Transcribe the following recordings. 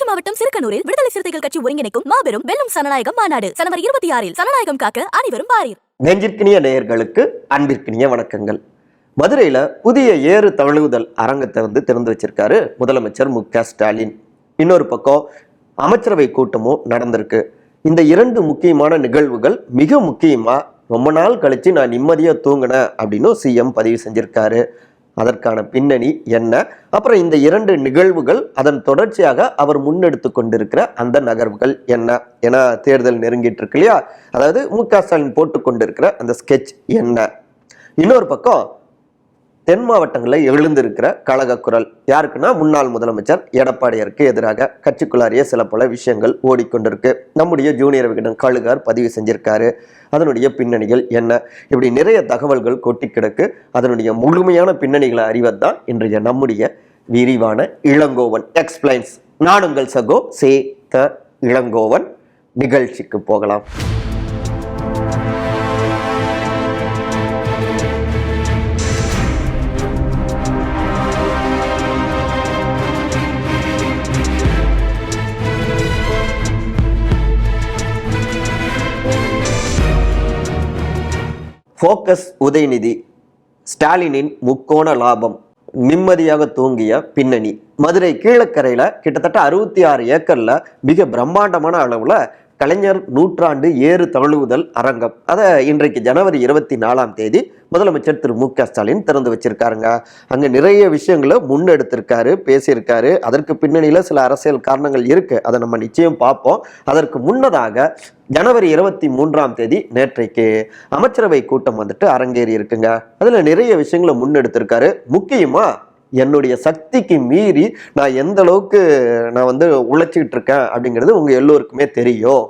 திருச்சி மாவட்டம் சிறுக்கனூரில் விடுதலை சிறுத்தைகள் கட்சி ஒருங்கிணைக்கும் மாபெரும் வெல்லும் சனநாயகம் மாநாடு. சனவர் இருபத்தி ஆறில் சனநாயகம் காக்க அனைவரும் பாரீர் நெஞ்சிற்கினிய நேயர்களுக்கு அன்பிற்கினிய வணக்கங்கள். மதுரையில புதிய ஏறு தழுவுதல் அரங்கத்தை வந்து திறந்து வச்சிருக்காரு முதலமைச்சர் மு க ஸ்டாலின். இன்னொரு பக்கம் அமைச்சரவை கூட்டமும் நடந்திருக்கு. இந்த இரண்டு முக்கியமான நிகழ்வுகள் மிக முக்கியமா ரொம்ப நாள் கழிச்சு நான் நிம்மதியா தூங்கினேன் அப்படின்னு சிஎம் பதிவு செஞ்சிருக்காரு. அதற்கான பின்னணி என்ன? அப்புறம் இந்த இரண்டு நிகழ்வுகள் அதன் தொடர்ச்சியாக அவர் முன்னெடுத்து கொண்டிருக்கிற அந்த நகர்வுகள் என்ன? ஏன்னா தேர்தல் நெருங்கிட்டு இருக்கு இல்லையா? அதாவது மு க ஸ்டாலின் போட்டு கொண்டிருக்கிற அந்த ஸ்கெட்ச் என்ன? இன்னொரு பக்கம் தென் மாவட்டங்களில் எழுந்திருக்கிற கழக குரல். யாருக்குன்னா முன்னாள் முதலமைச்சர் எடப்பாடியாருக்கு எதிராக கட்சிக்குள்ளாரிய சில பல விஷயங்கள் ஓடிக்கொண்டிருக்கு. நம்முடைய ஜூனியர் விகடன் கழுகார் பதிவு செஞ்சிருக்காரு. அதனுடைய பின்னணிகள் என்ன? இப்படி நிறைய தகவல்கள் கொட்டி கிடக்கு. அதனுடைய முழுமையான பின்னணிகளை அறிவதுதான் இன்றைய நம்முடைய விரிவான இளங்கோவன். எக்ஸ்பிளைன்ஸ் நான் உங்கள் சகோ சே த இளங்கோவன். நிகழ்ச்சிக்கு போகலாம். ஃபோக்கஸ் உதயநிதி ஸ்டாலினின் முக்கோண லாபம் நிம்மதியாக தூங்கிய பின்னணி. மதுரை கீழக்கரையில் கிட்டத்தட்ட அறுபத்தி ஆறு ஏக்கரில் மிக பிரம்மாண்டமான அளவில் கலைஞர் நூற்றாண்டு ஏறு தழுவுதல் அரங்கம். அதை இன்றைக்கு ஜனவரி இருபத்தி நாலாம் தேதி முதலமைச்சர் திரு மு க ஸ்டாலின் திறந்து வச்சிருக்காருங்க. அங்கே நிறைய விஷயங்களை முன்னெடுத்திருக்காரு பேசியிருக்காரு. அதற்கு பின்னணியில் சில அரசியல் காரணங்கள் இருக்குது அதை நம்ம நிச்சயம் பார்ப்போம். அதற்கு முன்னதாக ஜனவரி இருபத்தி மூன்றாம் தேதி நேற்றைக்கு அமைச்சரவை கூட்டம் வந்துட்டு அரங்கேறி இருக்குங்க. அதில் நிறைய விஷயங்களை முன்னெடுத்திருக்காரு. முக்கியமாக என்னுடைய சக்திக்கு மீறி நான் எந்த அளவுக்கு நான் வந்து உழைச்சிக்கிட்டு இருக்கேன் அப்படிங்கிறது உங்க எல்லோருக்குமே தெரியும்.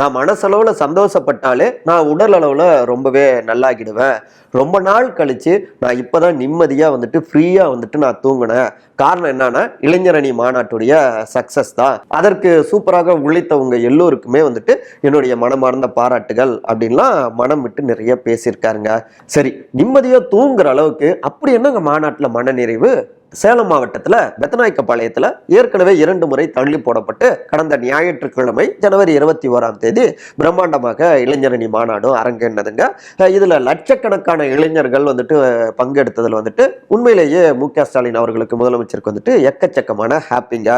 நான் மனசளவுல சந்தோஷப்பட்டாலே நான் உடல் அளவில் ரொம்பவே நல்லாகிடுவேன். ரொம்ப நாள் கழிச்சு நான் இப்போ தான் நிம்மதியாக வந்துட்டு ஃப்ரீயாக வந்துட்டு நான் தூங்கினேன். காரணம் என்னன்னா இளைஞரணி மாநாட்டுடைய சக்சஸ் தான். அதற்கு சூப்பராக உழைத்தவங்க எல்லோருக்குமே வந்துட்டு என்னுடைய மனமார்ந்த பாராட்டுகள் அப்படின்லாம் மனம் விட்டு நிறைய பேசியிருக்காருங்க. சரி நிம்மதியாக தூங்குற அளவுக்கு அப்படி என்னங்க மாநாட்டில் மனநிறைவு? சேலம் மாவட்டத்தில் பெத்தநாயக்கப்பாளையத்தில் ஏற்கனவே இரண்டு முறை தள்ளி போடப்பட்டு கடந்த ஞாயிற்றுக்கிழமை ஜனவரி இருபத்தி ஓராம் தேதி பிரம்மாண்டமாக இளைஞரணி மாநாடும் அரங்கேறினதுங்க. இதில் லட்சக்கணக்கான இளைஞர்கள் வந்துட்டு பங்கெடுத்ததில் வந்துட்டு உண்மையிலேயே மு க ஸ்டாலின் அவர்களுக்கு முதலமைச்சருக்கு வந்துட்டு எக்கச்சக்கமான ஹாப்பிங்க.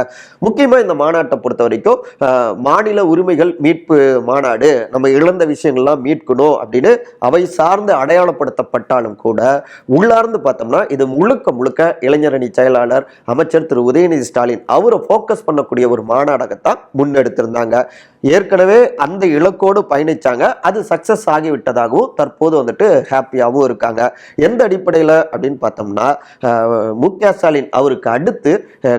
முக்கியமாக இந்த மாநாட்டை பொறுத்த வரைக்கும் மாநில உரிமைகள் மீட்பு மாநாடு நம்ம இழந்த விஷயங்கள்லாம் மீட்கணும் அப்படின்னு அவை சார்ந்து அடையாளப்படுத்தப்பட்டாலும் கூட உள்ளார்ந்து பார்த்தோம்னா இது முழுக்க முழுக்க இளைஞரணி செயலாளர் அமைச்சர் திரு உதயநிதி ஸ்டாலின் அவரை ஃபோக்கஸ் பண்ணக்கூடிய ஒரு மாநாடகத்தான் முன்னெடுத்திருந்தாங்க. ஏற்கனவே அந்த இலக்கோடு பயணிச்சாங்க. அது சக்சஸ் ஆகிவிட்டதாகவும் தற்போது வந்துட்டு ஹாப்பியாகவும் இருக்காங்க. எந்த அடிப்படையில் அப்படின்னு பார்த்தோம்னா மு க ஸ்டாலின் அவருக்கு அடுத்து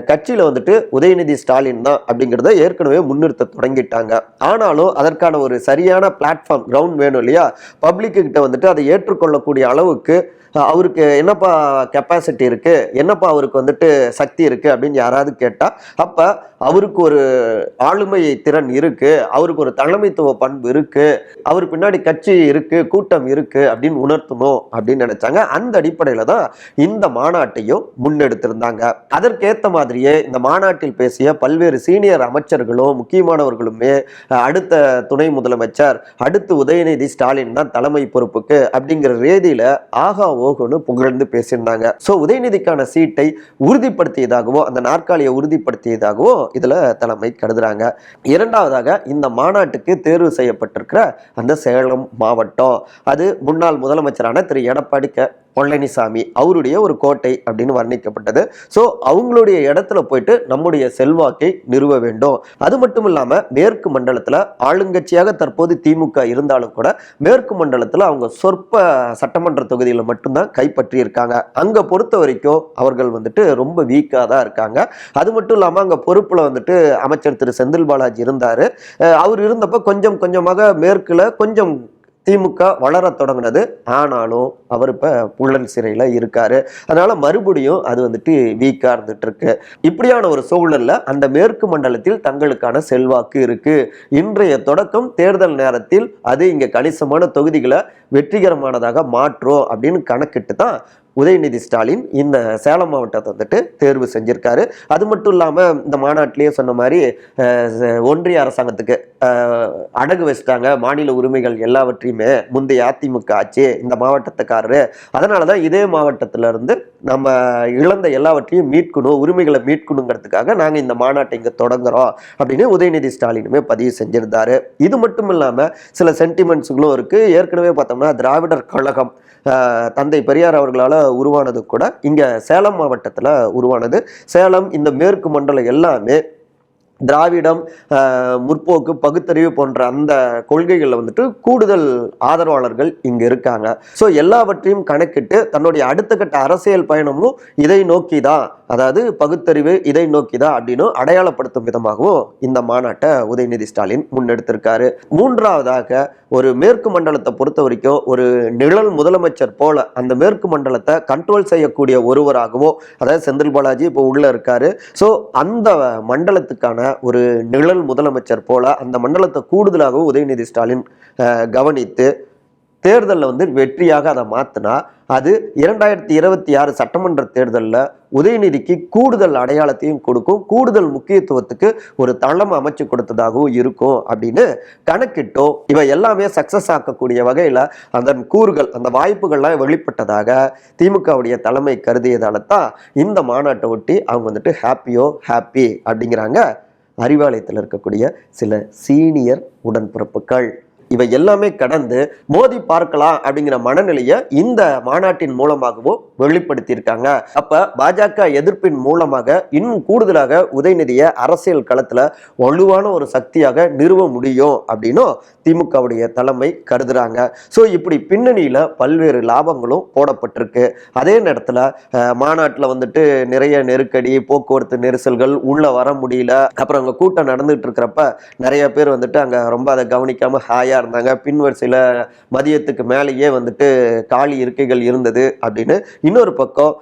கட்சியில் வந்துட்டு உதயநிதி ஸ்டாலின் தான் அப்படிங்கிறத ஏற்கனவே முன்னிறுத்த தொடங்கிட்டாங்க. ஆனாலும் அதற்கான ஒரு சரியான பிளாட்ஃபார்ம் கிரவுண்ட் வேணும் இல்லையா? பப்ளிக்கு கிட்ட வந்துட்டு அதை ஏற்றுக்கொள்ளக்கூடிய அளவுக்கு அவருக்கு என்னப்பா கெப்பாசிட்டி இருக்குது என்னப்பா அவருக்கு வந்துட்டு சக்தி இருக்குது அப்படின்னு யாராவது கேட்டால் அப்போ அவருக்கு ஒரு ஆளுமை திறன் இருக்குது அவருக்கு ஒரு தலைமைத்துவ பண்பு இருக்குது அவர் பின்னாடி கட்சி இருக்குது கூட்டம் இருக்குது அப்படின்னு உணர்த்தணும் அப்படின்னு நினச்சாங்க. அந்த அடிப்படையில் தான் இந்த மாநாட்டையும் முன்னெடுத்திருந்தாங்க. அதற்கேற்ற மாதிரியே இந்த மாநாட்டில் பேசிய பல்வேறு சீனியர் அமைச்சர்களும் முக்கியமானவர்களுமே அடுத்த துணை முதலமைச்சர் அடுத்து உதயநிதி ஸ்டாலின் தான் தலைமை பொறுப்புக்கு அப்படிங்கிற ரீதியில் ஆகா ஓகோன்னு புகழ்ந்து பேசியிருந்தாங்க. ஸோ உதயநிதிக்கான சீட்டை உறுதிப்படுத்தியதாகவும் அந்த நாற்காலியை உறுதிப்படுத்தியதாகவும் இதில் தலைமை கருதுறாங்க. இரண்டாவதாக இந்த மாநாட்டுக்கு தேர்வு செய்யப்பட்டிருக்கிற அந்த சேலம் மாவட்டம். அது முன்னாள் முதலமைச்சரான திரு. எடப்பாடி க பழனிசாமி அவருடைய ஒரு கோட்டை அப்படின்னு வர்ணிக்கப்பட்டது. ஸோ அவங்களுடைய இடத்துல போயிட்டு நம்முடைய செல்வாக்கை நிறுவ வேண்டும். அது மட்டும் இல்லாம மேற்கு மண்டலத்துல ஆளுங்கட்சியாக தற்போது திமுக இருந்தாலும் கூட மேற்கு மண்டலத்துல அவங்க சொற்ப சட்டமன்ற தொகுதியில மட்டும்தான் கைப்பற்றி இருக்காங்க அங்க பொறுத்த வரைக்கும் அவர்கள் வந்துட்டு ரொம்ப வீக்காக தான் இருக்காங்க. அது மட்டும் இல்லாம அங்க பொறுப்புல வந்துட்டு அமைச்சர் திரு செந்தில் பாலாஜி இருந்தாரு. அவர் இருந்தப்ப கொஞ்சம் கொஞ்சமாக மேற்குல கொஞ்சம் திமுக வளர தொடங்கினது. ஆனாலும் அவர் இப்போ புள்ளன் சிறையில் இருக்கார். அதனால் மறுபடியும் அது வந்துட்டு வீக்காக இருந்துகிட்ருக்கு இப்படியான ஒரு சூழல்ல அந்த மேற்கு மண்டலத்தில் தங்களுக்கான செல்வாக்கு இருக்குது இன்றைய தொடக்கம் தேர்தல் நேரத்தில் அது இங்கே கணிசமான தொகுதிகளை வெற்றிகரமானதாக மாற்றும் அப்படின்னு கணக்கிட்டு தான் உதயநிதி ஸ்டாலின் இந்த சேலம் மாவட்டத்தை வந்துட்டு தேர்வு செஞ்சுருக்காரு. அது மட்டும் இல்லாமல் இந்த மாநாட்டிலேயே சொன்ன மாதிரி ஒன்றிய அரசாங்கத்துக்கு அடகு வச்சிட்டாங்க. மாநில உரிமைகள் எல்லாவற்றையுமே முந்தைய அதிமுக ஆட்சி இந்த மாவட்டத்துக்காரரு. அதனால தான் இதே மாவட்டத்துல இருந்து நம்ம இழந்த எல்லாவற்றையும் மீட்கணும் உரிமைகளை மீட்கணுங்கிறதுக்காக நாங்கள் இந்த மாநாட்டை இங்கே தொடங்குறோம் அப்படின்னு உதயநிதி ஸ்டாலினுமே பதிவு செஞ்சிருந்தாரு. இது மட்டும் இல்லாமல் சில சென்டிமெண்ட்ஸுகளும் இருக்குது ஏற்கனவே பார்த்தோம்னா திராவிடர் கழகம் தந்தை பெரியார் அவர்களால் உருவானது கூட இங்கே சேலம் மாவட்டத்தில் உருவானது. சேலம் இந்த மேற்கு மண்டலம் எல்லாமே திராவிடம் முற்போக்கு பகுத்தறிவு போன்ற அந்த கொள்கைகளில் வந்துட்டு கூடுதல் ஆதரவாளர்கள் இங்கே இருக்காங்க. ஸோ எல்லாவற்றையும் கணக்கிட்டு தன்னுடைய அடுத்த கட்ட அரசியல் பயணமும் இதை நோக்கி தான் அதாவது பகுத்தறிவு இதை நோக்கி தான் அப்படின்னு அடையாளப்படுத்தும் விதமாகவும் இந்த மாநாட்டை உதயநிதி ஸ்டாலின் முன்னெடுத்திருக்காரு. மூன்றாவதாக ஒரு மேற்கு மண்டலத்தை பொறுத்த வரைக்கும் ஒரு நிழல் முதலமைச்சர் போல அந்த மேற்கு மண்டலத்தை கண்ட்ரோல் செய்யக்கூடிய ஒருவராகவோ அதாவது செந்தில் பாலாஜி இப்போ உள்ள இருக்காரு. ஸோ அந்த மண்டலத்துக்கான ஒரு நிழல் முதலமைச்சர் போல அந்த மண்டலத்தை கூடுதலாகவும் உதயநிதி ஸ்டாலின் கவனித்து தேர்தலில் வந்து வெற்றியாக அதை மாற்றினா அது இரண்டாயிரத்தி இருபத்தி ஆறு சட்டமன்ற தேர்தலில் உதயநிதிக்கு கூடுதல் அடையாளத்தையும் கொடுக்கும் கூடுதல் முக்கியத்துவத்துக்கு ஒரு தளம் அமைச்சு கொடுத்ததாகவும் இருக்கும் அப்படின்னு கணக்கிட்டோ இவை எல்லாமே சக்சஸ் ஆக்கக்கூடிய வகையில் அதன் கூறுகள் அந்த வாய்ப்புகள்லாம் வெளிப்பட்டதாக திமுகவுடைய தலைமை கருதியதால தான் இந்த மாநாட்டை ஒட்டி அவங்க வந்துட்டு ஹாப்பியோ ஹாப்பி அப்படிங்கிறாங்க அறிவாலயத்தில் இருக்கக்கூடிய சில சீனியர் உடன்பிறப்புகள். இவை எல்லாமே கடந்து மோதி பார்க்கலாம் அப்படிங்கிற மனநிலையை இந்த மாநாட்டின் மூலமாகவும் வெளிப்படுத்தியிருக்காங்க. அப்ப பாஜக எதிர்ப்பின் மூலமாக இன்னும் கூடுதலாக உதயநிதியை அரசியல் களத்துல வலுவான ஒரு சக்தியாக நிறுவ முடியும் அப்படின்னும் திமுகவுடைய தலைமை கருதுறாங்க. ஸோ இப்படி பின்னணியில பல்வேறு லாபங்களும் போடப்பட்டிருக்கு. அதே நேரத்துல மாநாட்டில் வந்துட்டு நிறைய நெருக்கடி போக்குவரத்து நெரிசல்கள் உள்ள வர முடியல. அப்புறம் அங்கே கூட்டம் நடந்துட்டு இருக்கிறப்ப நிறைய பேர் வந்துட்டு அங்கே ரொம்ப அதை கவனிக்காம ஹாயா இருந்தாங்க. பின் வரிசையில் மதியத்துக்கு மேலேயே வந்துட்டு காலி இருக்கைகள் இருந்தது அப்படின்னு இன்னொரு பக்கம்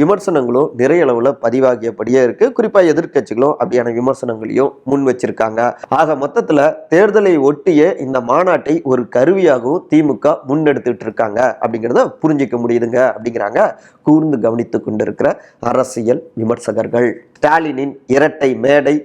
விமர்சனங்களும் நிறைய அளவில் பதிவாகியபடியே இருக்கு. குறிப்பாக எதிர்க்கட்சிகளும் அப்படியான விமர்சனங்களையும் முன் வச்சிருக்காங்க. ஆக மொத்தத்தில் தேர்தலை ஒட்டியே இந்த மாநாட்டை ஒரு கருவியாகவும் திமுக முன்னெடுத்துட்டு இருக்காங்க அப்படிங்கிறத புரிஞ்சிக்க முடியுதுங்க அப்படிங்கிறாங்க கூர்ந்து கவனித்து கொண்டிருக்கிற அரசியல் விமர்சகர்கள். ஸ்டாலினின் இரட்டை மேடை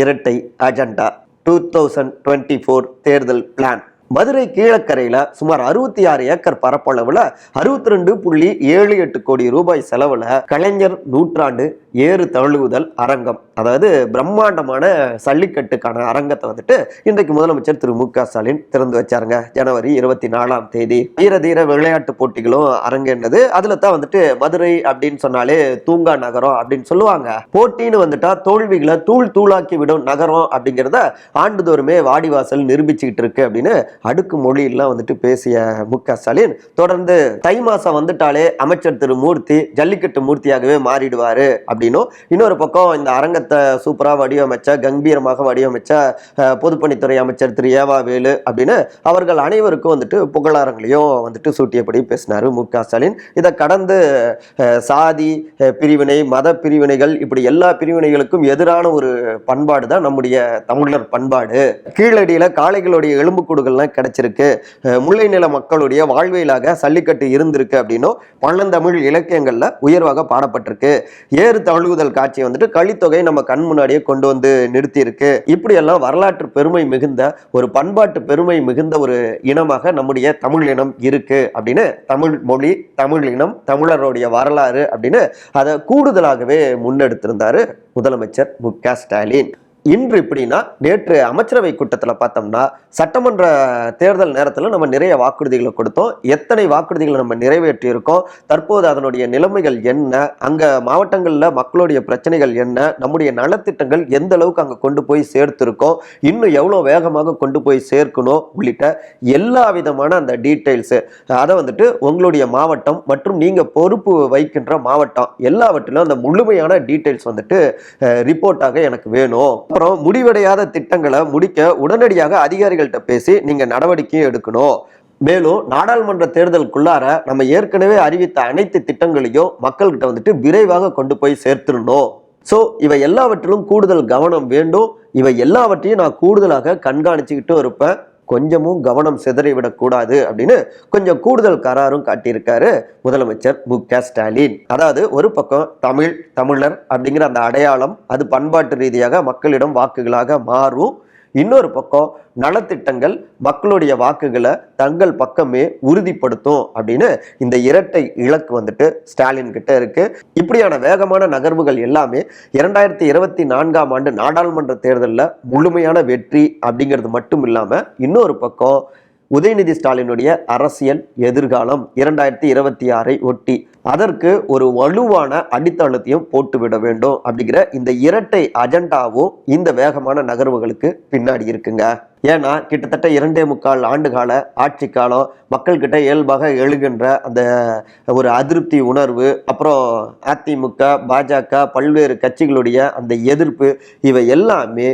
இரட்டை agenda. Two thousand twenty four தேர்தல் பிளான் மதுரை கீழக்கரையில் சுமார் அறுபத்தி ஆறு ஏக்கர் பரப்பளவில் அறுபத்தி ரெண்டு புள்ளி ஏழு எட்டு கோடி ரூபாய் செலவில் கலைஞர் நூற்றாண்டு ஏறு தழுவுதல் அரங்கம். அதாவது பிரம்மாண்டமான சல்லிக்கட்டுக்கான அரங்கத்தை வந்துட்டு இன்றைக்கு முதலமைச்சர் திரு மு க ஸ்டாலின் திறந்து வச்சாருங்க. ஜனவரி இருபத்தி நாலாம் தேதி. வீர தீர விளையாட்டு போட்டிகளும் அரங்கேண்டது அதுல தான் வந்துட்டு மதுரை அப்படின்னு சொன்னாலே தூங்கா நகரம் அப்படின்னு சொல்லுவாங்க. போட்டின்னு வந்துட்டா தோல்விகளை தூள் தூளாக்கி விடும் நகரம் அப்படிங்கிறத ஆண்டுதோறுமே வாடிவாசல் நிரூபிச்சுக்கிட்டு இருக்கு அப்படின்னு அடுக்கு மொழியெல்லாம் வந்துட்டு பேசிய மு க ஸ்டாலின் தொடர்ந்து தை மாசம் வந்துட்டாலே அமைச்சர் திரு மூர்த்தி ஜல்லிக்கட்டு மூர்த்தியாகவே மாறிடுவாரு அப்படின்னும். இன்னொரு பக்கம் இந்த அரங்கத்தை சூப்பரா வடிவமைச்ச கம்பீரமாக வடிவமைச்ச பொதுப்பணித்துறை அமைச்சர் திரு. ஏவா வேலு அப்படின்னு அவர்கள் அனைவருக்கும் வந்துட்டு புகழாரங்களையும் வந்துட்டு சூட்டியபடி பேசினாரு மு. க. ஸ்டாலின். இதை கடந்து சாதி பிரிவினை மத பிரிவினைகள் இப்படி எல்லா பிரிவினைகளுக்கும் எதிரான ஒரு பண்பாடு தான் நம்முடைய தமிழர் பண்பாடு. கீழடியில் காளைகளுடைய எலும்புக்கூடுகள்லாம் கிடைச்சிருக்கு. முல்லை நில மக்களுடைய வாழ்வியலாக சல்லிக்கட்டு இருந்திருக்கு அப்படின்னும் பழந்தமிழ் இலக்கியங்களில் உயர்வாக பாடப்பட்டிருக்கு. ஏறு தழுகுதல் காட்சி வந்துட்டு கழித்தொகையை நம்ம கண் முன்னாடியே கொண்டு வந்து நிறுத்தியிருக்கு. இப்படியெல்லாம் வரலாற்று பெருமை மிகுந்த ஒரு பண்பாட்டு பெருமை மிகுந்த ஒரு இனமாக நம்முடைய தமிழ் இனம் இருக்கு அப்படின்னு தமிழ் மொழி தமிழ் இனம் தமிழருடைய வரலாறு அப்படின்னு அதை கூடுதலாகவே முன்னெடுத்திருந்தாரு முதலமைச்சர் மு க ஸ்டாலின். இன்று இப்படின்னா நேற்று அமைச்சரவை கூட்டத்தில் பார்த்தோம்னா சட்டமன்ற தேர்தல் நேரத்தில் நம்ம நிறைய வாக்குறுதிகளை கொடுத்தோம். எத்தனை வாக்குறுதிகளை நம்ம நிறைவேற்றியிருக்கோம்? தற்போது அதனுடைய நிலைமைகள் என்ன? அங்கே மாவட்டங்களில் மக்களுடைய பிரச்சனைகள் என்ன? நம்முடைய நலத்திட்டங்கள் எந்த அளவுக்கு அங்கே கொண்டு போய் சேர்த்துருக்கோம்? இன்னும் எவ்வளோ வேகமாக கொண்டு போய் சேர்க்கணும்? உள்ளிட்ட எல்லா விதமான அந்த டீட்டெயில்ஸு. அதை வந்துட்டு உங்களுடைய மாவட்டம் மற்றும் நீங்கள் பொறுப்பு வைக்கின்ற மாவட்டம் எல்லாவற்றிலும் அந்த முழுமையான டீட்டெயில்ஸ் வந்துட்டு ரிப்போர்ட்டாக எனக்கு வேணும். அப்புறம் முடிவடையாத திட்டங்களை முடிக்க உடனடியாக அதிகாரிகள்கிட்ட பேசி நீங்க நடவடிக்கையும் எடுக்கணும். மேலும் நாடாளுமன்ற தேர்தலுக்குள்ளார நம்ம ஏற்கனவே அறிவித்த அனைத்து திட்டங்களையும் மக்கள்கிட்ட வந்துட்டு விரைவாக கொண்டு போய் சேர்த்துடணும். ஸோ இவை எல்லாவற்றிலும் கூடுதல் கவனம் வேண்டும். இவை எல்லாவற்றையும் நான் கூடுதலாக கண்காணிச்சுக்கிட்டும் இருப்பேன். கொஞ்சமும் கவனம் சிதறிவிடக்கூடாது அப்படின்னு கொஞ்சம் கூடுதல் கராரும் காட்டியிருக்காரு முதலமைச்சர் மு க ஸ்டாலின். அதாவது ஒரு பக்கம் தமிழ் தமிழர் அப்படிங்கிற அந்த அடையாளம் அது பண்பாட்டு ரீதியாக மக்களிடம் வாக்குகளாக மாறும். இன்னொரு பக்கம் நலத்திட்டங்கள் மக்களுடைய வாக்குகளை தங்கள் பக்கமே உறுதிப்படுத்தும் அப்படின்னு இந்த இரட்டை இலக்கு வந்துட்டு ஸ்டாலின் கிட்ட இருக்கு. இப்படியான வேகமான நகர்வுகள் எல்லாமே இரண்டாயிரத்தி இருபத்தி நான்காம் ஆண்டு நாடாளுமன்ற தேர்தலில் முழுமையான வெற்றி அப்படிங்கிறது மட்டும் இல்லாமல் இன்னொரு பக்கம் உதயநிதி ஸ்டாலினுடைய அரசியல் எதிர்காலம் இரண்டாயிரத்தி இருபத்தி ஆறை ஒட்டி அதற்கு ஒரு வலுவான அடித்தளத்தையும் போட்டுவிட வேண்டும் அப்படிங்கிற இந்த இரட்டை அஜெண்டாவும் இந்த வேகமான நகர்வுகளுக்கு பின்னாடி இருக்குங்க. ஏன்னா கிட்டத்தட்ட இரண்டே முக்கால் ஆண்டு கால ஆட்சி காலம் மக்கள்கிட்ட இயல்பாக எழுகின்ற அந்த ஒரு அதிருப்தி உணர்வு அப்புறம் அதிமுக பாஜக பல்வேறு கட்சிகளுடைய அந்த எதிர்ப்பு இவை எல்லாமே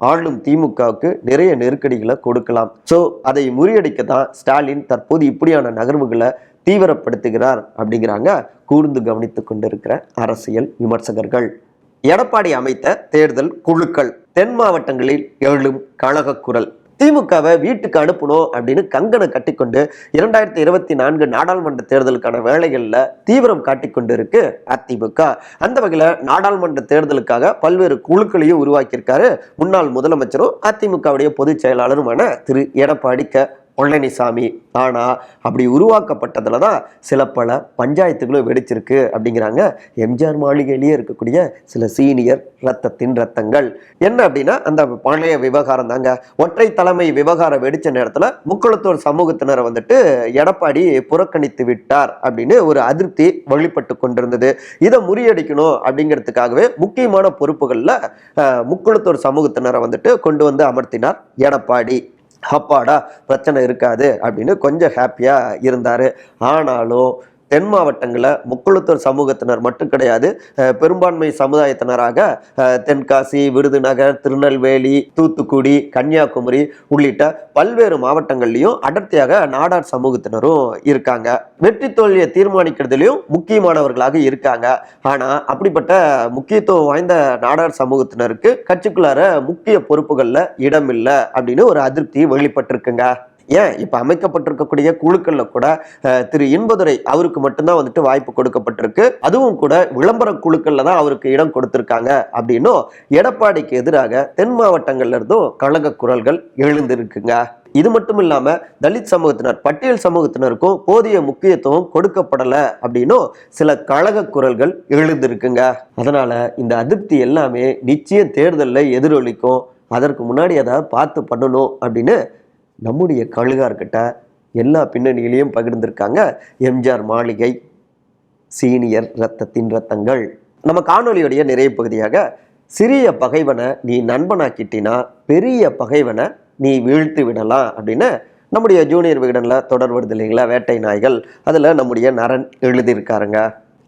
ஆளும் திமுகவுக்கு நிறைய நெருக்கடிகளை கொடுக்கலாம். ஸோ அதை முறியடிக்க தான் ஸ்டாலின் தற்போது இப்படியான நகர்வுகளை தீவிரப்படுத்துகிறார் அப்படிங்கிறாங்க கூர்ந்து கவனித்து கொண்டிருக்கிற அரசியல் விமர்சகர்கள். எடப்பாடி அமைத்த தேர்தல் குழுக்கள் தென் மாவட்டங்களில் எழும் கழக குரல். திமுகவை வீட்டுக்கு அனுப்பணும் அப்படின்னு கங்கனை கட்டிக்கொண்டு இரண்டாயிரத்தி இருபத்தி நான்கு நாடாளுமன்ற தேர்தலுக்கான வேலைகளில் தீவிரம் காட்டிக்கொண்டு இருக்கு அதிமுக. அந்த வகையில் நாடாளுமன்ற தேர்தலுக்காக பல்வேறு குழுக்களையும் உருவாக்கியிருக்காரு முன்னாள் முதலமைச்சரும் அதிமுகவுடைய பொதுச் செயலாளருமான திரு எடப்பாடி க. பழனிசாமி ஆனால் அப்படி உருவாக்கப்பட்டதில் தான் சில பல பஞ்சாயத்துகளும் வெடிச்சிருக்கு அப்படிங்கிறாங்க எம்ஜிஆர் மாளிகையிலேயே இருக்கக்கூடிய சில சீனியர் ரத்தத்தின் ரத்தங்கள். என்ன அப்படின்னா அந்த பழைய விவகாரம் தாங்க. ஒற்றை தலைமை விவகாரம் வெடித்த நேரத்தில் முக்குளத்தூர் சமூகத்தினரை வந்துட்டு எடப்பாடி புறக்கணித்து விட்டார் அப்படின்னு ஒரு அதிருப்தி வழிபட்டு கொண்டிருந்தது. இதை முறியடிக்கணும் அப்படிங்கிறதுக்காகவே முக்கியமான பொறுப்புகளில் முக்குளத்தூர் சமூகத்தினரை வந்துட்டு கொண்டு வந்து அமர்த்தினார் எடப்பாடி. அப்பாடா பிரச்சனை இருக்காது அப்படின்னு கொஞ்சம் ஹாப்பியாக இருந்தார். ஆனாலும் தென் மாவட்டங்களில் முக்குளத்தூர் சமூகத்தினர் மட்டும் கிடையாது பெரும்பான்மை சமுதாயத்தினராக தென்காசி விருதுநகர் திருநெல்வேலி தூத்துக்குடி கன்னியாகுமரி உள்ளிட்ட பல்வேறு மாவட்டங்கள்லையும் அடர்த்தியாக நாடார் சமூகத்தினரும் இருக்காங்க. வெற்றி தோல்வியை தீர்மானிக்கிறதுலையும் முக்கியமானவர்களாக இருக்காங்க. ஆனால் அப்படிப்பட்ட முக்கியத்துவம் வாய்ந்த நாடார் சமூகத்தினருக்கு கட்சிக்குள்ளார முக்கிய பொறுப்புகளில் இடம் இல்லை அப்படின்னு ஒரு அதிருப்தி வெளிப்பட்டிருக்குங்க. ஏன்? இப்போ அமைக்கப்பட்டிருக்கக்கூடிய குழுக்களில் கூட திரு இன்பதுரை அவருக்கு மட்டும்தான் வந்துட்டு வாய்ப்பு கொடுக்கப்பட்டிருக்கு. அதுவும் கூட விளம்பர குழுக்களில் தான் அவருக்கு இடம் கொடுத்துருக்காங்க அப்படின்னும் எடப்பாடிக்கு எதிராக தென் மாவட்டங்கள்ல இருந்தும் கழக குரல்கள் எழுந்திருக்குங்க. இது மட்டும் இல்லாமல் தலித் சமூகத்தினர் பட்டியல் சமூகத்தினருக்கும் போதிய முக்கியத்துவம் கொடுக்கப்படலை அப்படின்னும் சில கழக குரல்கள் எழுந்திருக்குங்க. அதனால இந்த அதிருப்தி எல்லாமே நிச்சயம் தேர்தலில் எதிரொலிக்கும். அதற்கு முன்னாடி அதை பார்த்து பண்ணணும் அப்படின்னு நம்முடைய கழுகார்கிட்ட எல்லா பின்னணியிலையும் பகிர்ந்திருக்காங்க எம்ஜிஆர் மாளிகை சீனியர் ரத்தத்தின் ரத்தங்கள். நம்ம காணொளியுடைய நிறைய பகுதியாக சிறிய பகைவனை நீ நண்பனாக்கிட்டினா பெரிய பகைவனை நீ வீழ்த்து விடலாம் அப்படின்னு நம்முடைய ஜூனியர் விகடனில் தொடர் வருது இல்லைங்களா வேட்டை நாய்கள். அதில் நம்முடைய நரன் எழுதியிருக்காருங்க.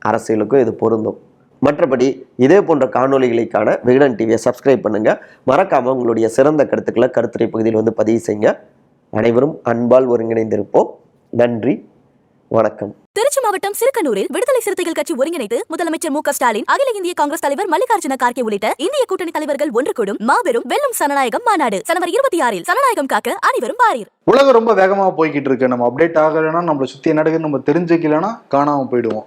அரசியலுக்கும் இது பொருந்தும். மற்றபடி இதே போன்ற காணொளிகளுக்கான விகடன் டிவியை சப்ஸ்கிரைப் பண்ணுங்கள் மறக்காமல் உங்களுடைய சிறந்த கருத்துக்களை கருத்துரை பகுதியில் வந்து பதிவு செய்யுங்க. அனைவரும் அன்பால் ஒருங்கிணைந்திருப்போம். நன்றி. வணக்கம். திருச்சி மாவட்டம் சிறுக்கனூரில் விடுதலை சிறுத்தைகள் கட்சி ஒருங்கிணைத்து முதலமைச்சர் மு க ஸ்டாலின் அகில இந்திய காங்கிரஸ் தலைவர் மல்லிகார்ஜுன கார்கே உள்ளிட்ட இந்திய கூட்டணி தலைவர்கள் ஒன்று கூடும் மாபெரும் வெல்லும் சனநாயகம் மாநாடு ஜனவரி இருபத்தி ஆறில் சனநாயகம் காக்க அனைவரும் வாரீர். உலகம் ரொம்ப வேகமாக போய்கிட்டு இருக்கு. நம்ம அப்டேட் ஆகலைன்னா நம்மளை சுற்றி என்ன நடக்குதுன்னு நம்ம தெரிஞ்சுக்கலைன்னா காணாமல் போயிடுவோம்.